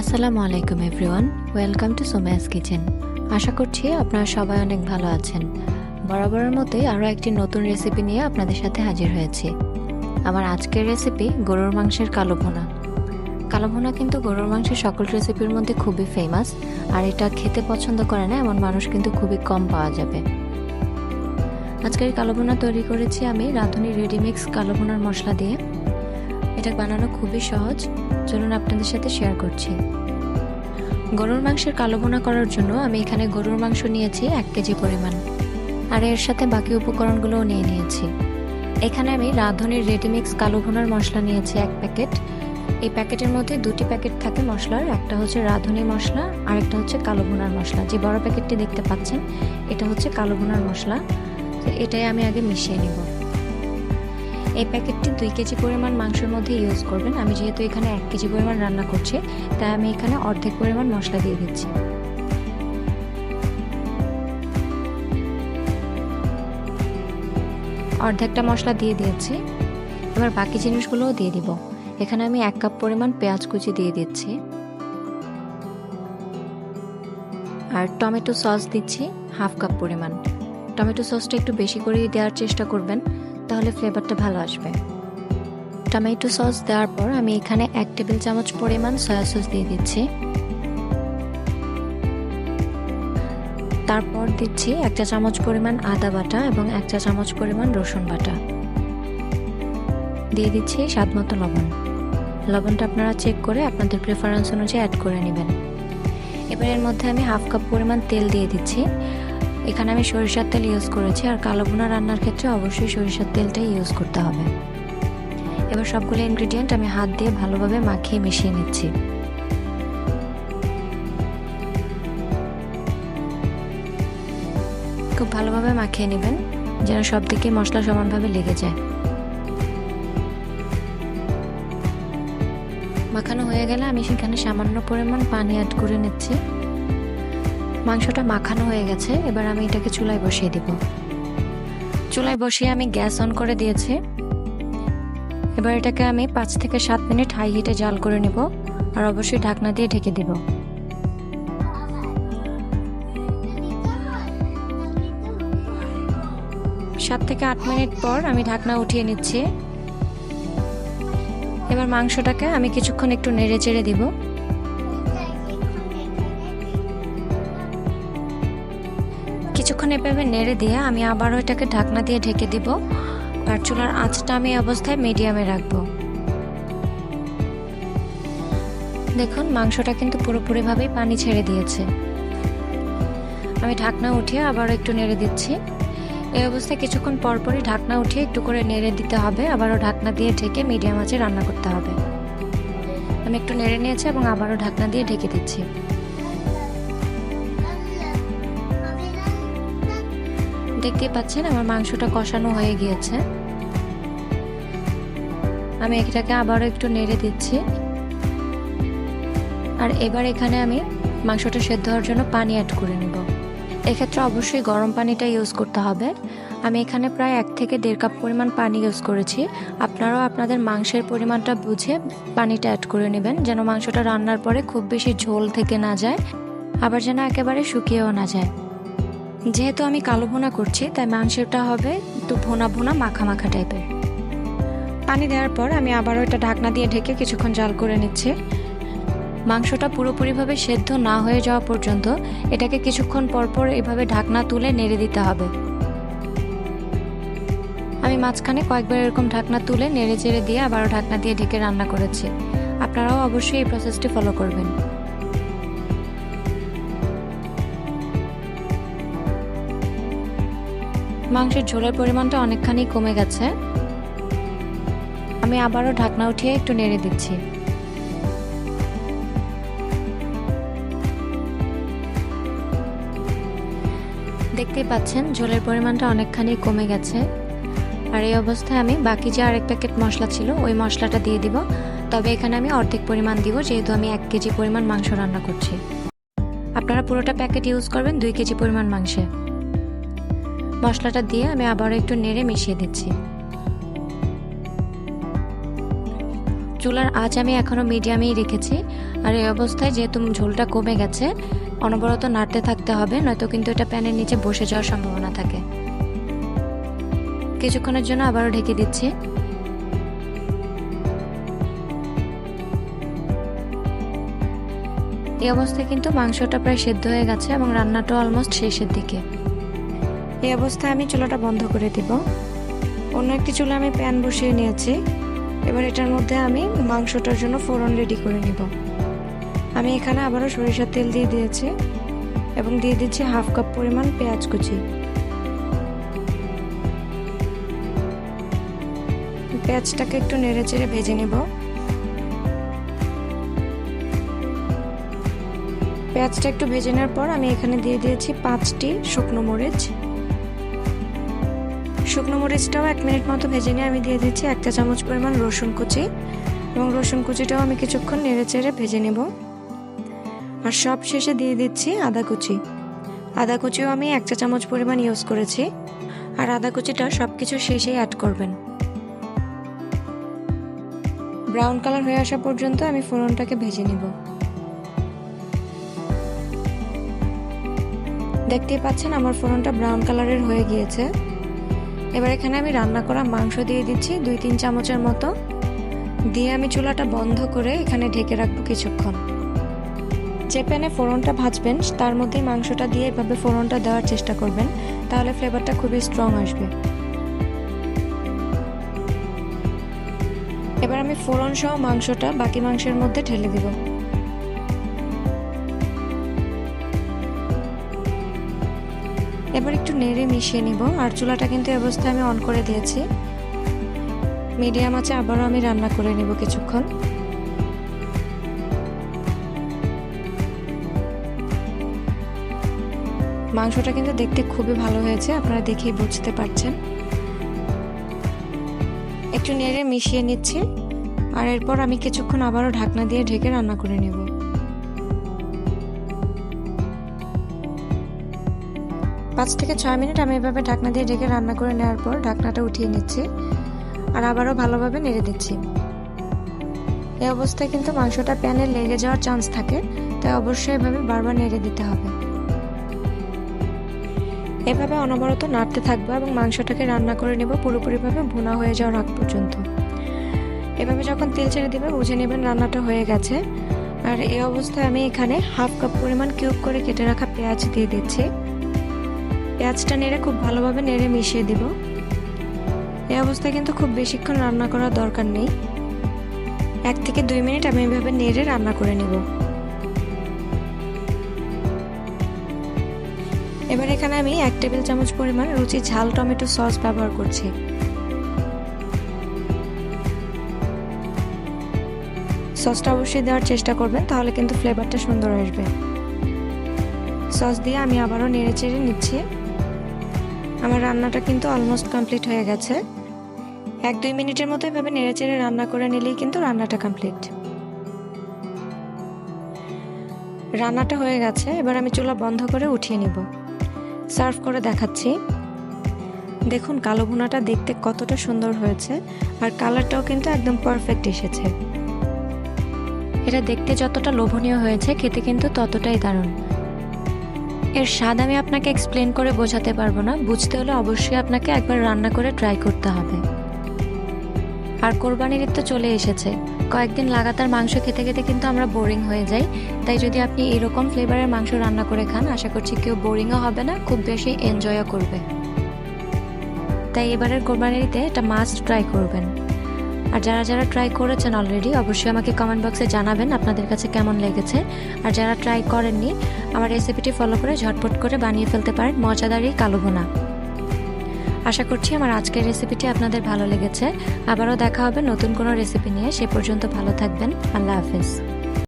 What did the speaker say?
আসসালামু আলাইকুম everyone, welcome to Soma's kitchen. আশা করছি আপনারা সবাই অনেক ভালো আছেন। বরাবরের মতোই আরও একটি নতুন রেসিপি নিয়ে আপনাদের সাথে হাজির হয়েছি। আমার আজকের রেসিপি গরুর মাংসের কালো ভুনা। কালো ভুনা কিন্তু গরুর মাংসের সকল রেসিপির মধ্যে খুবই ফেমাস আর এটা খেতে পছন্দ করে না, এমন মানুষ কিন্তু খুবই কম পাওয়া যাবে। আজকের কালো ভুনা তৈরি করেছি আমি রাঁধুনি রেডিমিক্স কালো ভুনার মশলা দিয়ে। এটা বানানো খুবই সহজ। চলুন আপনাদের সাথে শেয়ার করছি। গরুর মাংসের কালো বোনা করার জন্য আমি এখানে গরুর মাংস নিয়েছি এক কেজি পরিমাণ। আর এর সাথে বাকি উপকরণগুলোও নিয়ে নিয়েছি। এখানে আমি রাঁধুনির রেডিমিক্স কালো ভুনার মশলা নিয়েছি এক প্যাকেট। এই প্যাকেটের মধ্যে দুটি প্যাকেট থাকে মশলার, একটা হচ্ছে রাঁধুনি মশলা আর একটা হচ্ছে কালো ভুনার মশলা। যে বড় প্যাকেটটি দেখতে পাচ্ছেন, এটা হচ্ছে কালো ভুনার মশলা। তো এটাই আমি আগে মিশিয়ে নিব। এই প্যাকেটটি দুই কেজি পরিমাণ মাংসের মধ্যে ইউজ করবেন। আমি যেহেতু এখানে এক কেজি পরিমাণ রান্না করছি, তাই আমি এখানে অর্ধেক পরিমাণ মশলা দিয়ে দিচ্ছি। অর্ধেকটা মশলা দিয়ে দিয়েছি। এবার বাকি জিনিসগুলোও দিয়ে দিব। এখানে আমি এক কাপ পরিমাণ পেঁয়াজ কুচি দিয়ে দিচ্ছি। আর টমেটো সস দিচ্ছি, হাফ কাপ পরিমাণ। টমেটো সসটা একটু বেশি করে দেওয়ার চেষ্টা করবেন। তাহলে ফ্লেভারটা ভালো আসবে। টমেটো সস দেওয়ার পর আমি এখানে এক টেবিল চামচ পরিমাণ সয়া সস দিয়ে দিচ্ছি। তারপর দিচ্ছি এক চা চামচ পরিমাণ আদা বাটা এবং এক চা চামচ পরিমাণ রসুন বাটা। দিয়ে দিচ্ছি স্বাদ মতো লবণ। লবণটা আপনারা চেক করে আপনাদের প্রেফারেন্স অনুযায়ী অ্যাড করে নেবেন। এবার এর মধ্যে আমি হাফ কাপ পরিমাণ তেল দিয়ে দিচ্ছি। এখানে আমি সরিষার তেল ইউজ করেছি, আর কালো ভুনা রান্নার ক্ষেত্রে অবশ্যই সরিষার তেলটাই ইউজ করতে হবে। এবার সবগুলো ইনগ্রিডিয়েন্ট আমি হাত দিয়ে ভালোভাবে মাখিয়ে মিশিয়ে নিচ্ছি। খুব ভালোভাবে মাখিয়ে নেবেন, যেন সব দিকে মশলা সমানভাবে লেগে যায়। মাখানো হয়ে গেলে আমি সেখানে সামান্য পরিমাণ পানি অ্যাড করে নিচ্ছি। মাংসটা মাখানো হয়ে গেছে, এবার আমি এটাকে চুলায় বসিয়ে দিব। চুলায় বসিয়ে আমি গ্যাস অন করে দিয়েছি। এবার এটাকে আমি পাঁচ থেকে সাত মিনিট হাই হিটে জাল করে নেব আর অবশ্যই ঢাকনা দিয়ে ঢেকে দিব। সাত থেকে আট মিনিট পর আমি ঢাকনা উঠিয়ে নিচ্ছি। এবার মাংসটাকে আমি কিছুক্ষণ একটু নেড়ে চেড়ে দিব। কিছুক্ষণ এভাবে নেড়ে দিয়ে আমি আবারও এটাকে ঢাকনা দিয়ে ঢেকে দিব। আর চুলার আঁচটা আমি অবস্থায় মিডিয়ামে রাখব। দেখুন, মাংসটা কিন্তু পুরোপুরিভাবেই পানি ছেড়ে দিয়েছে। আমি ঢাকনা উঠিয়ে আবারও একটু নেড়ে দিচ্ছি। এই অবস্থায় কিছুক্ষণ পরপরই ঢাকনা উঠিয়ে একটু করে নেড়ে দিতে হবে। আবারও ঢাকনা দিয়ে ঢেকে মিডিয়াম আঁচে রান্না করতে হবে। আমি একটু নেড়ে নিয়েছি এবং আবারও ঢাকনা দিয়ে ঢেকে দিচ্ছি। দেখতেই পাচ্ছেন, আমার মাংসটা কষানো হয়ে গিয়েছে। আমি এটাকে আবারও একটু নেড়ে দিচ্ছি। আর এবার এখানে আমি মাংসটা সেদ্ধ হওয়ার জন্য পানি অ্যাড করে নেব। এক্ষেত্রে অবশ্যই গরম পানিটা ইউজ করতে হবে। আমি এখানে প্রায় এক থেকে দেড় কাপ পরিমাণ পানি ইউজ করেছি। আপনারাও আপনাদের মাংসের পরিমাণটা বুঝে পানিটা অ্যাড করে নেবেন, যেন মাংসটা রান্নার পরে খুব বেশি ঝোল থেকে না যায়, আবার যেন একেবারে শুকিয়েও না যায়। যেহেতু আমি কালো ভুনা করছি, তাই মাংসটা হবে একটু ভোনা ভোনা, মাখা মাখা টাইপের। পানি দেওয়ার পর আমি আবারও এটা ঢাকনা দিয়ে ঢেকে কিছুক্ষণ জাল করে নিচ্ছি। মাংসটা পুরোপুরিভাবে সেদ্ধ না হয়ে যাওয়া পর্যন্ত এটাকে কিছুক্ষণ পরপর এভাবে ঢাকনা তুলে নেড়ে দিতে হবে। আমি মাঝখানে কয়েকবার এরকম ঢাকনা তুলে নেড়ে চেড়ে দিয়ে আবারও ঢাকনা দিয়ে ঢেকে রান্না করেছি। আপনারাও অবশ্যই এই প্রসেসটি ফলো করবেন। মাংসের ঝোলের পরিমাণটা অনেকখানি কমে গেছে। আমি আবারও ঢাকনা উঠিয়ে একটু নেড়ে দিচ্ছি। দেখতেই পাচ্ছেন, ঝোলের পরিমাণটা অনেকখানি কমে গেছে। আর এই অবস্থায় আমি বাকি যে আরেক প্যাকেট মশলা ছিল, ওই মশলাটা দিয়ে দিব। তবে এখানে আমি অর্ধেক পরিমাণ দিব, যেহেতু আমি এক কেজি পরিমাণ মাংস রান্না করছি। আপনারা পুরোটা প্যাকেট ইউজ করবেন দুই কেজি পরিমাণ মাংসে। মশলাটা দিয়ে আমি আবারও একটু নেড়ে মিশিয়ে দিচ্ছি। চুলার আঁচ আমি এখনও মিডিয়ামেই রেখেছি। আর এই অবস্থায় যেহেতু ঝোলটা কমে গেছে, অনবরত নাড়তে থাকতে হবে, নয়তো কিন্তু এটা প্যানের নিচে বসে যাওয়ার সম্ভাবনা থাকে। কিছুক্ষণের জন্য আবারও ঢেকে দিচ্ছি। এই অবস্থায় কিন্তু মাংসটা প্রায় সেদ্ধ হয়ে গেছে এবং রান্নাটাও অলমোস্ট শেষের দিকে। এই অবস্থায় আমি চুলাটা বন্ধ করে দিব। অন্য একটি চুলা আমি প্যান বসিয়ে নিয়েছি। এবার এটার মধ্যে আমি মাংসটার জন্য ফোড়ন রেডি করে নিব। আমি এখানে আবারও সরিষার তেল দিয়ে দিয়েছি এবং দিয়ে দিচ্ছি হাফ কাপ পরিমাণ পেঁয়াজ কুচি। পেঁয়াজটাকে একটু নেড়ে চেড়ে ভেজে নেব। পেঁয়াজটা একটু ভেজে নেওয়ার পর আমি এখানে দিয়ে দিয়েছি পাঁচটি শুকনো মরিচ। শুকনো মরিচটাও এক মিনিট মতো ভেজে নিয়ে আমি দিয়ে দিচ্ছি এক চা চামচ পরিমাণ রসুন কুচি। এবং রসুন কুচিটাও আমি কিছুক্ষণ নেড়ে চেড়ে ভেজে নেব। আর সব শেষে দিয়ে দিচ্ছি আদা কুচি। আদা কুচিও আমি এক চা চামচ পরিমাণ ইউজ করেছি। আর আদা কুচিটা সব কিছু শেষেই অ্যাড করবেন। ব্রাউন কালার হয়ে আসা পর্যন্ত আমি ফোড়নটাকে ভেজে নিব। দেখতেই পাচ্ছেন আমার ফোড়নটা ব্রাউন কালারের হয়ে গিয়েছে। এবার এখানে আমি রান্না করা মাংস দিয়ে দিচ্ছি দুই তিন চামচের মতো। দিয়ে আমি চুলাটা বন্ধ করে এখানে ঢেকে রাখব কিছুক্ষণ। যে প্যানে ফোড়নটা ভাজবেন, তার মধ্যেই মাংসটা দিয়ে এভাবে ফোড়নটা দেওয়ার চেষ্টা করবেন, তাহলে ফ্লেভারটা খুবই স্ট্রং আসবে। এবার আমি ফোড়ন সহ মাংসটা বাকি মাংসের মধ্যে ঢেলে দিব। এবার একটু নেড়ে মিশিয়ে নিব। আর চুলাটা কিন্তু অবস্থায় আমি অন করে দিয়েছি। মিডিয়াম আছে, আবারও আমি রান্না করে নিব কিছুক্ষণ। মাংসটা কিন্তু দেখতে খুবই ভালো হয়েছে, আপনারা দেখেই বুঝতে পারছেন। একটু নেড়ে মিশিয়ে নিচ্ছি। আর এরপর আমি কিছুক্ষণ আবারও ঢাকনা দিয়ে ঢেকে রান্না করে নেব। পাঁচ থেকে ছয় মিনিট আমি এভাবে ঢাকনা দিয়ে ঢেকে রান্না করে নেওয়ার পর ঢাকনাটা উঠিয়ে নিচ্ছি আর আবারও ভালোভাবে নেড়ে দিচ্ছি। এই অবস্থায় কিন্তু মাংসটা প্যানে লেগে যাওয়ার চান্স থাকে, তাই অবশ্যই এভাবে বারবার নেড়ে দিতে হবে। এভাবে অনবরত নাড়তে থাকব এবং মাংসটাকে রান্না করে নেব পুরোপুরিভাবে ভুনা হয়ে যাওয়ার আগ পর্যন্ত। এভাবে যখন তেল ছেড়ে দেবে, বুঝে নেবেন রান্নাটা হয়ে গেছে। আর এই অবস্থায় আমি এখানে হাফ কাপ পরিমাণ কিউব করে কেটে রাখা পেঁয়াজ দিয়ে দিচ্ছি। পেঁয়াজটা নেড়ে খুব ভালোভাবে নেড়ে মিশিয়ে দিব। এই অবস্থায় কিন্তু খুব বেশিক্ষণ রান্না করার দরকার নেই। এক থেকে দুই মিনিট আমি এভাবে নেড়ে রান্না করে নেব। এবার এখানে আমি এক টেবিল চামচ পরিমাণ রুচি ঝাল টমেটো সস ব্যবহার করছি। সসটা অবশ্যই দেওয়ার চেষ্টা করবেন, তাহলে কিন্তু ফ্লেভারটা সুন্দর আসবে। সস দিয়ে আমি আবারও নেড়ে চেড়ে নিচ্ছি। আমার রান্নাটা কিন্তু অলমোস্ট কমপ্লিট হয়ে গেছে। এক দুই মিনিটের মতো এভাবে নেড়ে চেড়ে রান্না করে নিলেই কিন্তু রান্নাটা কমপ্লিট রান্নাটা হয়ে গেছে, এবার আমি চুলা বন্ধ করে উঠিয়ে নিব। সার্ভ করে দেখাচ্ছি। দেখুন, কালো ভুনাটা দেখতে কতটা সুন্দর হয়েছে, আর কালারটাও কিন্তু একদম পারফেক্ট এসেছে। এটা দেখতে যতটা লোভনীয় হয়েছে, খেতে কিন্তু ততটাই দারুণ। এর স্বাদ আমি আপনাকে এক্সপ্লেন করে বোঝাতে পারব না। বুঝতে হলে অবশ্যই আপনাকে একবার রান্না করে ট্রাই করতে হবে। আর কোরবানির ঈদ তো চলে এসেছে। কয়েকদিন লাগাতার মাংস খেতে খেতে কিন্তু আমরা বোরিং হয়ে যাই। তাই যদি আপনি এরকম ফ্লেভারের মাংস রান্না করে খান, আশা করছি কেউ বোরিংও হবে না, খুব বেশি এনজয়ও করবে। তাই এবারের কোরবানির ঈদে এটা মাস্ট ট্রাই করবেন। আর যারা যারা ট্রাই করেছেন অলরেডি অবশ্যই আমাকে কমেন্ট বক্সে জানাবেন আপনাদের কাছে কেমন লেগেছে। আর যারা ট্রাই করেননি, আমার রেসিপিটি ফলো করে ঝটপট করে বানিয়ে ফেলতে পারেন মজাদারই কালো ভুনা। আশা করছি আমার আজকের রেসিপিটি আপনাদের ভালো লেগেছে। আবারও দেখা হবে নতুন কোনো রেসিপি নিয়ে। সে পর্যন্ত ভালো থাকবেন। আল্লাহ হাফিজ।